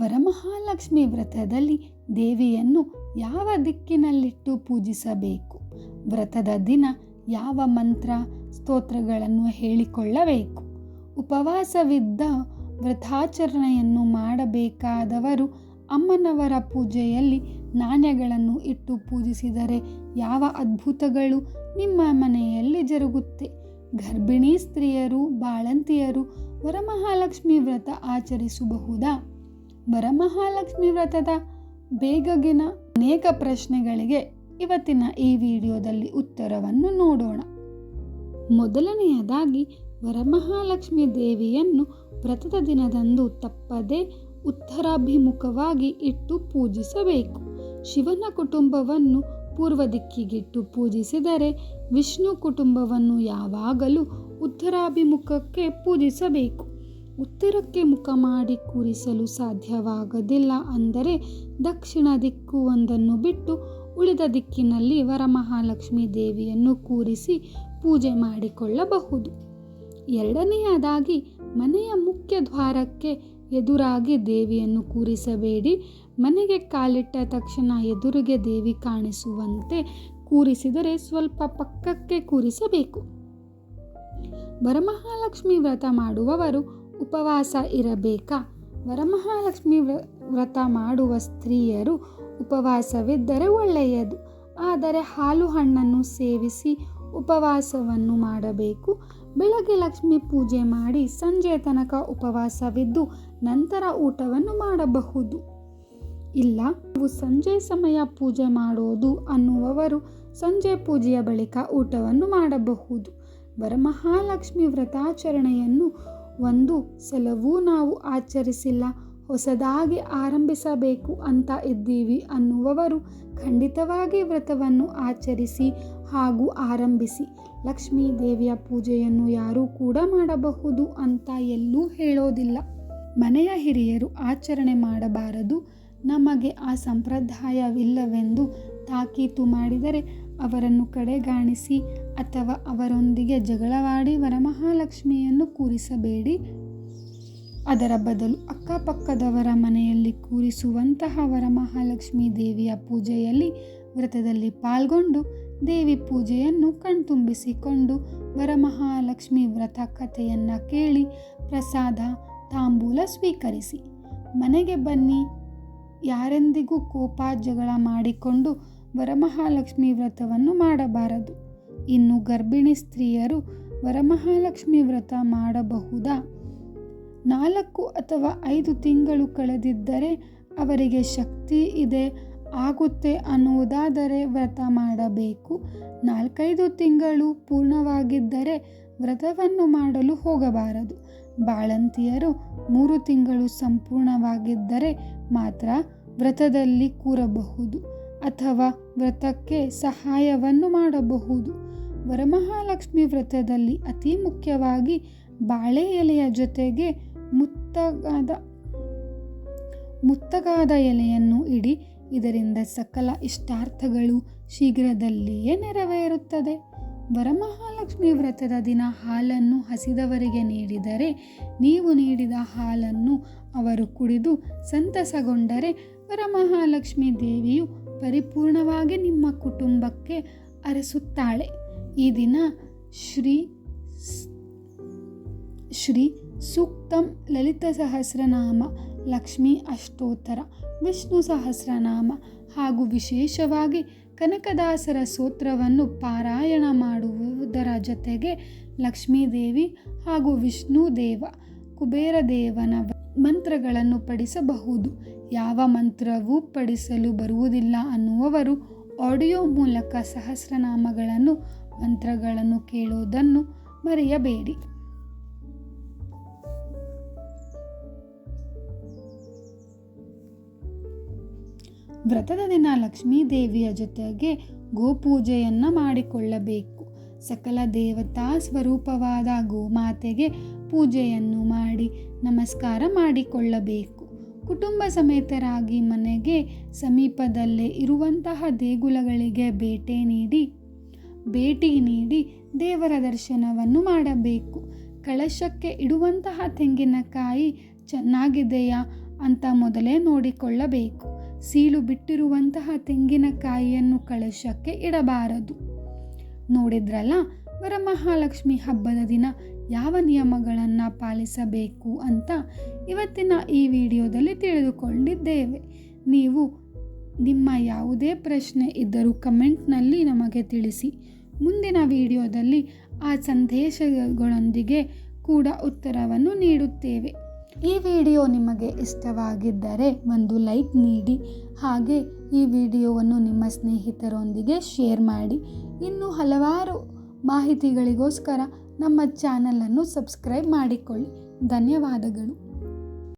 ವರಮಹಾಲಕ್ಷ್ಮಿ ವ್ರತದಲ್ಲಿ ದೇವಿಯನ್ನು ಯಾವ ದಿಕ್ಕಿನಲ್ಲಿಟ್ಟು ಪೂಜಿಸಬೇಕು? ವ್ರತದ ದಿನ ಯಾವ ಮಂತ್ರ, ಸ್ತೋತ್ರಗಳನ್ನು ಹೇಳಿಕೊಳ್ಳಬೇಕು? ಉಪವಾಸವಿದ್ದ ವ್ರತಾಚರಣೆಯನ್ನು ಮಾಡಬೇಕಾದವರು ಅಮ್ಮನವರ ಪೂಜೆಯಲ್ಲಿ ನಾಣ್ಯಗಳನ್ನು ಇಟ್ಟು ಪೂಜಿಸಿದರೆ ಯಾವ ಅದ್ಭುತಗಳು ನಿಮ್ಮ ಮನೆಯಲ್ಲಿ ಜರುಗುತ್ತೆ? ಗರ್ಭಿಣಿ ಸ್ತ್ರೀಯರು, ಬಾಳಂತಿಯರು ವರಮಹಾಲಕ್ಷ್ಮಿ ವ್ರತ ಆಚರಿಸಬಹುದಾ? ವರಮಹಾಲಕ್ಷ್ಮಿ ವ್ರತದ ಬೇಗಗಿನ ಅನೇಕ ಪ್ರಶ್ನೆಗಳಿಗೆ ಇವತ್ತಿನ ಈ ವಿಡಿಯೋದಲ್ಲಿ ಉತ್ತರವನ್ನು ನೋಡೋಣ. ಮೊದಲನೆಯದಾಗಿ, ವರಮಹಾಲಕ್ಷ್ಮಿ ದೇವಿಯನ್ನು ವ್ರತದ ದಿನದಂದು ತಪ್ಪದೆ ಉತ್ತರಾಭಿಮುಖವಾಗಿ ಇಟ್ಟು ಪೂಜಿಸಬೇಕು. ಶಿವನ ಕುಟುಂಬವನ್ನು ಪೂರ್ವ ದಿಕ್ಕಿಗಿಟ್ಟು ಪೂಜಿಸಿದರೆ ವಿಷ್ಣು ಕುಟುಂಬವನ್ನು ಯಾವಾಗಲೂ ಉತ್ತರಾಭಿಮುಖಕ್ಕೆ ಪೂಜಿಸಬೇಕು. ಉತ್ತರಕ್ಕೆ ಮುಖ ಮಾಡಿ ಕೂರಿಸಲು ಸಾಧ್ಯವಾಗದಿಲ್ಲ ಅಂದರೆ ದಕ್ಷಿಣ ದಿಕ್ಕು ಒಂದನ್ನು ಬಿಟ್ಟು ಉಳಿದ ದಿಕ್ಕಿನಲ್ಲಿ ವರಮಹಾಲಕ್ಷ್ಮಿ ದೇವಿಯನ್ನು ಕೂರಿಸಿ ಪೂಜೆ ಮಾಡಿಕೊಳ್ಳಬಹುದು. ಎರಡನೆಯದಾಗಿ, ಮನೆಯ ಮುಖ್ಯ ದ್ವಾರಕ್ಕೆ ಎದುರಾಗಿ ದೇವಿಯನ್ನು ಕೂರಿಸಬೇಡಿ. ಮನೆಗೆ ಕಾಲಿಟ್ಟ ತಕ್ಷಣ ಎದುರಿಗೆ ದೇವಿ ಕಾಣಿಸುವಂತೆ ಕೂರಿಸಿದರೆ ಸ್ವಲ್ಪ ಪಕ್ಕಕ್ಕೆ ಕೂರಿಸಬೇಕು. ವರಮಹಾಲಕ್ಷ್ಮಿ ವ್ರತ ಮಾಡುವವರು ಉಪವಾಸ ಇರಬೇಕಾ? ವರಮಹಾಲಕ್ಷ್ಮಿ ವ್ರತ ಮಾಡುವ ಸ್ತ್ರೀಯರು ಉಪವಾಸವಿದ್ದರೆ ಒಳ್ಳೆಯದು. ಆದರೆ ಹಾಲು ಹಣ್ಣನ್ನು ಸೇವಿಸಿ ಉಪವಾಸವನ್ನು ಮಾಡಬೇಕು. ಬೆಳಗ್ಗೆ ಲಕ್ಷ್ಮಿ ಪೂಜೆ ಮಾಡಿ ಸಂಜೆ ತನಕ ಉಪವಾಸವಿದ್ದು ನಂತರ ಊಟವನ್ನು ಮಾಡಬಹುದು. ಇಲ್ಲ ಸಂಜೆ ಸಮಯ ಪೂಜೆ ಮಾಡೋದು ಅನ್ನುವವರು ಸಂಜೆ ಪೂಜೆಯ ಬಳಿಕ ಊಟವನ್ನು ಮಾಡಬಹುದು. ವರಮಹಾಲಕ್ಷ್ಮಿ ವ್ರತಾಚರಣೆಯನ್ನು ಒಂದು ಸಲವೂ ನಾವು ಆಚರಿಸಿಲ್ಲ. ಹೊಸದಾಗಿ ಆರಂಭಿಸಬೇಕು ಅಂತ ಇದ್ದೀವಿ ಅನ್ನುವವರು ಖಂಡಿತವಾಗಿ ವ್ರತವನ್ನು ಆಚರಿಸಿ ಹಾಗೂ ಆರಂಭಿಸಿ. ಲಕ್ಷ್ಮೀ ದೇವಿಯ ಪೂಜೆಯನ್ನು ಯಾರೂ ಕೂಡ ಮಾಡಬಹುದು ಅಂತ ಎಲ್ಲೂ ಹೇಳೋದಿಲ್ಲ. ಮನೆಯ ಹಿರಿಯರು ಆಚರಣೆ ಮಾಡಬಾರದು. ನಮಗೆ ಆ ಸಂಪ್ರದಾಯವಿಲ್ಲವೆಂದು ತಾಕೀತು ಮಾಡಿದರೆ ಅವರನ್ನು ಕಡೆಗಾಣಿಸಿ ಅಥವಾ ಅವರೊಂದಿಗೆ ಜಗಳವಾಡಿ ವರಮಹಾಲಕ್ಷ್ಮಿಯನ್ನು ಕೂರಿಸಬೇಡಿ. ಅದರ ಬದಲು ಅಕ್ಕಪಕ್ಕದವರ ಮನೆಯಲ್ಲಿ ಕೂರಿಸುವಂತಹ ವರಮಹಾಲಕ್ಷ್ಮಿ ದೇವಿಯ ಪೂಜೆಯಲ್ಲಿ ವ್ರತದಲ್ಲಿ ಪಾಲ್ಗೊಂಡು ದೇವಿ ಪೂಜೆಯನ್ನು ಕಣ್ತುಂಬಿಸಿಕೊಂಡು ವರಮಹಾಲಕ್ಷ್ಮಿ ವ್ರತ ಕಥೆಯನ್ನು ಕೇಳಿ ಪ್ರಸಾದ, ತಾಂಬೂಲ ಸ್ವೀಕರಿಸಿ. ಮನೆಗೆ ಬನ್ನಿ. ಯಾರೆಂದಿಗೂ ಕೋಪ ಜಗಳ ಮಾಡಿಕೊಂಡು ವರಮಹಾಲಕ್ಷ್ಮಿ ವ್ರತವನ್ನು ಮಾಡಬಾರದು. ಇನ್ನು ಗರ್ಭಿಣಿ ಸ್ತ್ರೀಯರು ವರಮಹಾಲಕ್ಷ್ಮಿ ವ್ರತ ಮಾಡಬಹುದಾ? ನಾಲ್ಕು ಅಥವಾ ಐದು ತಿಂಗಳು ಕಳೆದಿದ್ದರೆ ಅವರಿಗೆ ಶಕ್ತಿ ಇದೆ, ಆಗುತ್ತೆ ಅನ್ನುವುದಾದರೆ ವ್ರತ ಮಾಡಬೇಕು. ನಾಲ್ಕೈದು ತಿಂಗಳು ಪೂರ್ಣವಾಗಿದ್ದರೆ ವ್ರತವನ್ನು ಮಾಡಲು ಹೋಗಬಾರದು. ಬಾಳಂತಿಯರು ಮೂರು ತಿಂಗಳು ಸಂಪೂರ್ಣವಾಗಿದ್ದರೆ ಮಾತ್ರ ವ್ರತದಲ್ಲಿ ಕೂರಬಹುದು ಅಥವಾ ವ್ರತಕ್ಕೆ ಸಹಾಯವನ್ನು ಮಾಡಬಹುದು. ವರಮಹಾಲಕ್ಷ್ಮಿ ವ್ರತದಲ್ಲಿ ಅತಿ ಮುಖ್ಯವಾಗಿ ಬಾಳೆ ಎಲೆಯ ಜೊತೆಗೆ ಮುತ್ತಗಾದ ಮುತ್ತಗಾದ ಎಲೆಯನ್ನು ಇಡಿ, ಇದರಿಂದ ಸಕಲ ಇಷ್ಟಾರ್ಥಗಳು ಶೀಘ್ರದಲ್ಲಿಯೇ ನೆರವೇರುತ್ತದೆ. ವರಮಹಾಲಕ್ಷ್ಮಿ ವ್ರತದ ದಿನ ಹಾಲನ್ನು ಹಸಿದವರಿಗೆ ನೀಡಿದರೆ, ನೀವು ನೀಡಿದ ಹಾಲನ್ನು ಅವರು ಕುಡಿದು ಸಂತಸಗೊಂಡರೆ ವರಮಹಾಲಕ್ಷ್ಮಿ ದೇವಿಯು ಪರಿಪೂರ್ಣವಾಗಿ ನಿಮ್ಮ ಕುಟುಂಬಕ್ಕೆ ಅರಸುತ್ತಾಳೆ. ಈ ದಿನ ಶ್ರೀ ಶ್ರೀ ಸೂಕ್ತಂ ಲಲಿತ ಸಹಸ್ರನಾಮ ಲಕ್ಷ್ಮೀ ಅಷ್ಟೋತ್ತರ ವಿಷ್ಣು ಸಹಸ್ರನಾಮ ಹಾಗೂ ವಿಶೇಷವಾಗಿ ಕನಕದಾಸರ ಸ್ತೋತ್ರವನ್ನು ಪಾರಾಯಣ ಮಾಡುವುದರ ಜೊತೆಗೆ ಲಕ್ಷ್ಮೀದೇವಿ ಹಾಗೂ ವಿಷ್ಣು ದೇವ ಕುಬೇರ ದೇವನ ಮಂತ್ರಗಳನ್ನು ಪಡಿಸಬಹುದು ಯಾವ ಮಂತ್ರವೂ ಪಡಿಸಲು ಬರುವುದಿಲ್ಲ ಅನ್ನುವವರು ಆಡಿಯೋ ಮೂಲಕ ಸಹಸ್ರನಾಮಗಳನ್ನು ಮಂತ್ರಗಳನ್ನು ಕೇಳುವುದನ್ನು ಮರೆಯಬೇಡಿ. ವ್ರತದ ದಿನ ಲಕ್ಷ್ಮೀ ದೇವಿಯ ಜೊತೆಗೆ ಗೋಪೂಜೆಯನ್ನು ಮಾಡಿಕೊಳ್ಳಬೇಕು. ಸಕಲ ದೇವತಾ ಸ್ವರೂಪವಾದ ಗೋಮಾತೆಗೆ ಪೂಜೆಯನ್ನು ಮಾಡಿ ನಮಸ್ಕಾರ ಮಾಡಿಕೊಳ್ಳಬೇಕು. ಕುಟುಂಬ ಸಮೇತರಾಗಿ ಮನೆಗೆ ಸಮೀಪದಲ್ಲೇ ಇರುವಂತಹ ದೇಗುಲಗಳಿಗೆ ಭೇಟಿ ನೀಡಿ ಭೇಟಿ ನೀಡಿ ದೇವರ ದರ್ಶನವನ್ನು ಮಾಡಬೇಕು. ಕಳಶಕ್ಕೆ ಇಡುವಂತಹ ತೆಂಗಿನಕಾಯಿ ಚೆನ್ನಾಗಿದೆಯಾ ಅಂತ ಮೊದಲೇ ನೋಡಿಕೊಳ್ಳಬೇಕು. ಸೀಳು ಬಿಟ್ಟಿರುವಂತಹ ತೆಂಗಿನಕಾಯಿಯನ್ನು ಕಳಶಕ್ಕೆ ಇಡಬಾರದು. ನೋಡಿದ್ರಲ್ಲ, ವರಮಹಾಲಕ್ಷ್ಮಿ ಹಬ್ಬದ ದಿನ ಯಾವ ನಿಯಮಗಳನ್ನು ಪಾಲಿಸಬೇಕು ಅಂತ ಇವತ್ತಿನ ಈ ವಿಡಿಯೋದಲ್ಲಿ ತಿಳಿದುಕೊಂಡಿದ್ದೇವೆ. ನೀವು ನಿಮ್ಮ ಯಾವುದೇ ಪ್ರಶ್ನೆ ಇದ್ದರೂ ಕಮೆಂಟ್ನಲ್ಲಿ ನಮಗೆ ತಿಳಿಸಿ. ಮುಂದಿನ ವಿಡಿಯೋದಲ್ಲಿ ಆ ಸಂದೇಶಗಳೊಂದಿಗೆ ಕೂಡ ಉತ್ತರವನ್ನು ನೀಡುತ್ತೇವೆ. ಈ ವಿಡಿಯೋ ನಿಮಗೆ ಇಷ್ಟವಾಗಿದ್ದರೆ ಒಂದು ಲೈಕ್ ನೀಡಿ, ಹಾಗೆ ಈ ವಿಡಿಯೋವನ್ನು ನಿಮ್ಮ ಸ್ನೇಹಿತರೊಂದಿಗೆ ಶೇರ್ ಮಾಡಿ. ಇನ್ನು ಹಲವಾರು ಮಾಹಿತಿಗಳಿಗೋಸ್ಕರ ನಮ್ಮ ಚಾನಲನ್ನು ಸಬ್ಸ್ಕ್ರೈಬ್ ಮಾಡಿಕೊಳ್ಳಿ. ಧನ್ಯವಾದಗಳು.